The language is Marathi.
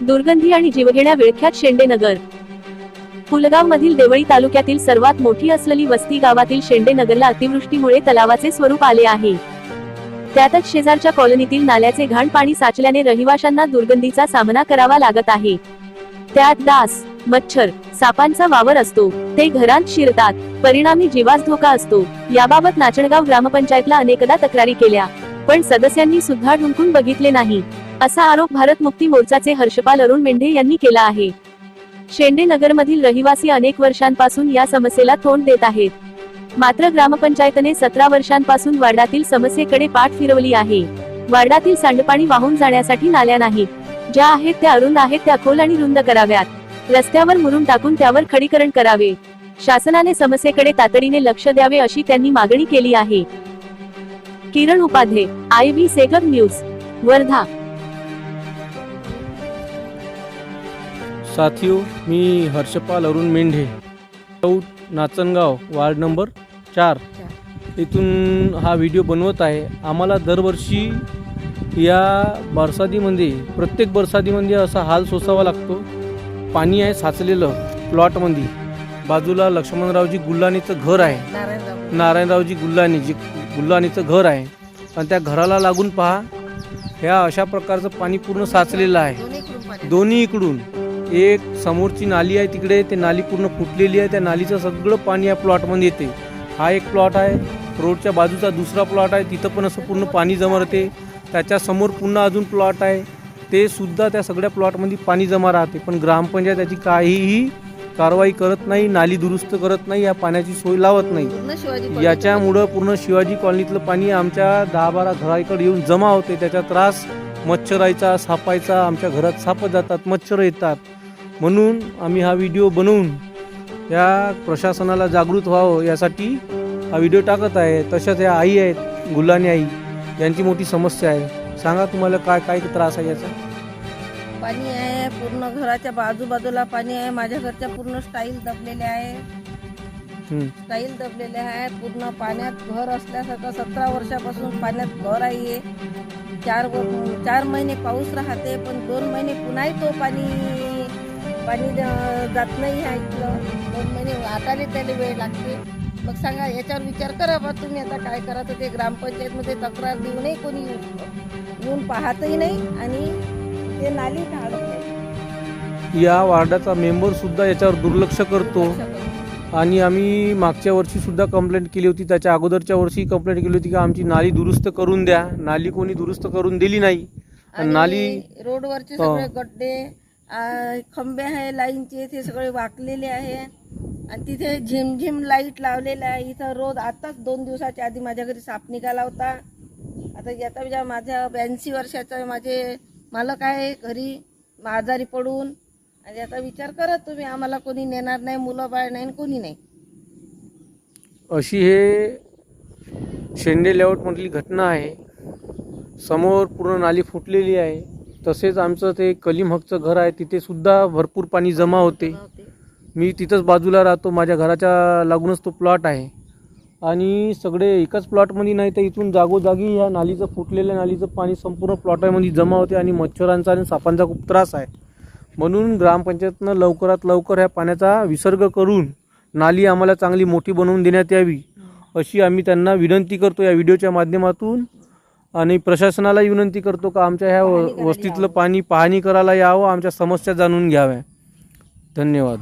दुर्गंधी आणि जीवघेण्या विळख्यात शेंडेनगर. पुलगाव मधील देवळी तालुक्यातील सर्वात मोठी असलेली वस्ती गावातील शेंडेनगरला अतिवृष्टीमुळे तलावाचे स्वरूप आले आहे. त्यातच शेजारच्या कॉलनीतील नाल्याचे घाण पाणी साचल्याने रहिवाशांना दुर्गंधीचा सामना करावा लागत आहे. त्यात डास मच्छर सापांचा वावर असतो. ते घरात शिरतात. परिणामी जीवास धोका असतो. याबाबत नाचणगाव ग्रामपंचायतला अनेकदा तक्रारी केल्या पण सदस्यांनी सुद्धा ढुंकून बघितले नाही. असा आरोप भारत मुक्ती मोर्चाचे हर्षपाल अरुण मेंढे यांनी केला आहे. शेंडे नगरमधील रहिवासी अनेक वर्षांपासून या समस्येला तोंड देत आहेत. मात्र ग्रामपंचायतने सतरा वर्षांपासून वार्डातील समस्येकडे पाठ फिरवली आहे. वार्डातील सांडपाणी वाहून जाण्यासाठी नाल्या नाहीत. ज्या आहेत त्या अरुंद आहेत त्या खोल आणि रुंद कराव्यात. रस्त्यावर मुरुम टाकून त्यावर खडीकरण करावे. शासनाने समस्येकडे तातडीने लक्ष द्यावे अशी त्यांनी मागणी केली आहे. किरण उपाध्ये आय बी सेगर न्यूज वर्धा. साथियो मी हर्षपाल अरुण मेंढे. चौट नाचनगाव वार्ड नंबर चार. इथून हा व्हिडिओ बनवत आहे. आम्हाला दरवर्षी या बरसातीमध्ये प्रत्येक बरसातीमध्ये असा हाल सोसावा लागतो. पाणी आहे साचलेलं प्लॉटमध्ये. बाजूला लक्ष्मणरावजी गुल्लानीचं घर आहे. नारायणरावजी. गुल्लानी जी गुल्लानीचं घर आहे. आणि त्या घराला लागून पहा ह्या अशा प्रकारचं पाणी पूर्ण साचलेलं आहे. दोन्ही इकडून. एक समोरची नाली आहे तिकडे ते नाली पूर्ण फुटलेली आहे. त्या नालीचं सगळं पाणी या प्लॉटमध्ये येते. हा एक प्लॉट आहे. रोडच्या बाजूचा दुसरा प्लॉट आहे. तिथं पण असं पूर्ण पाणी जमा राहते. त्याच्यासमोर पुन्हा अजून प्लॉट आहे. ते सुद्धा त्या सगळ्या प्लॉटमध्ये पाणी जमा राहते. पण ग्रामपंचायत याची काहीही कारवाई करत नाही नाली दुरुस्त करत नाही या पाण्याची सोय लावत नाही. याच्यामुळं पूर्ण शिवाजी कॉलनीतलं पाणी आमच्या दहा बारा घराकडे येऊन जमा होते. त्याचा त्रास मच्छरायचा सापायचा आमच्या घरात साप जातात मच्छर येतात. म्हणून आम्ही हा व्हिडिओ बनवून या प्रशासनाला जागृत व्हावं यासाठी हा व्हिडिओ टाकत आहे. तशाच या आई आहेत गुलानी आई यांची मोठी समस्या आहे. सांगा तुम्हाला काय काय त्रास आहे याचा? पाणी आहे पूर्ण घराच्या बाजूबाजूला पाणी आहे. माझ्या घरच्या पूर्ण स्टाईल दबलेल्या आहे. हं. स्टाईल दबलेले आहे. पूर्ण पाण्यात घर असल्यासारखं सतरा वर्षापासून पाण्यात घर आहे. चार व- चार महिने पाऊस राहते पण दोन महिने पुन्हाही तो पाणी पाणी जात नाही आहे इथलं. दोन महिने आटाले त्याला वेळ लागते. मग सांगा याच्यावर विचार करा बा तुम्ही आता काय करा तर ते ग्रामपंचायतमध्ये तक्रार देऊनही कोणी येऊ- येऊन पाहतही नाही आणि ते नाली काढत नाही. या वार्डाचा मेंबर सुद्धा याच्यावर दुर्लक्ष करतो. आणि आम्ही मागच्या वर्षी सुद्धा कंप्लेंट केली होती. त्याच्या अगोदरच्या वर्षी कंप्लेंट केली होती की आमची नाली दुरुस्त करून द्या. नाली कोणी दुरुस्त करून दिली नाही. आणि नाली रोडवरचे हो. सगळे गड्डे खंबे आहे लाईनचे ते सगळे वाकलेले आहे. आणि तिथे झिमझिम लाइट लावलेला आहे. इथं रोज आताच दोन दिवसाच्या आधी माझ्या घरी साप निघाला होता. आता याचा विचार माझ्या ब्याऐंशी वर्षाचा माझे मालक आहे घरी आजारी पडून. आणि याचा विचार करा तुम्ही आम्हाला कोणी नेणार नाही मुलं बाळ नाही आणि कोणी नाही. अशी हे शेंडे लेआउटमधली घटना आहे. समोर पूर्ण नाली फुटलेली आहे. तसेच आमचं ते कलीम हकचं घर आहे तिथे सुद्धा भरपूर पाणी जमा होते. मी तिथंच बाजूला राहतो माझ्या घराच्या लागूनच तो प्लॉट आहे. आणि सगळे एकाच प्लॉटमध्ये नाही तर इथून जागोजागी ह्या नालीचं फुटलेल्या नालीचं पाणी संपूर्ण प्लॉटामध्ये जमा होते आणि मच्छरांचा आणि सापांचा खूप त्रास आहे. म्हणून ग्रामपंचायतनं लवकरात लवकर ह्या पाण्याचा विसर्ग करून नाली आम्हाला चांगली मोठी बनवून देण्यात यावी अशी आम्ही त्यांना विनंती करतो या व्हिडिओच्या माध्यमातून. आणि प्रशासनाला विनंती करतो का आमच्या ह्या व- वस्तीतलं पाणी पाहणी करायला यावं आमच्या समस्या जाणून घ्याव्या. धन्यवाद.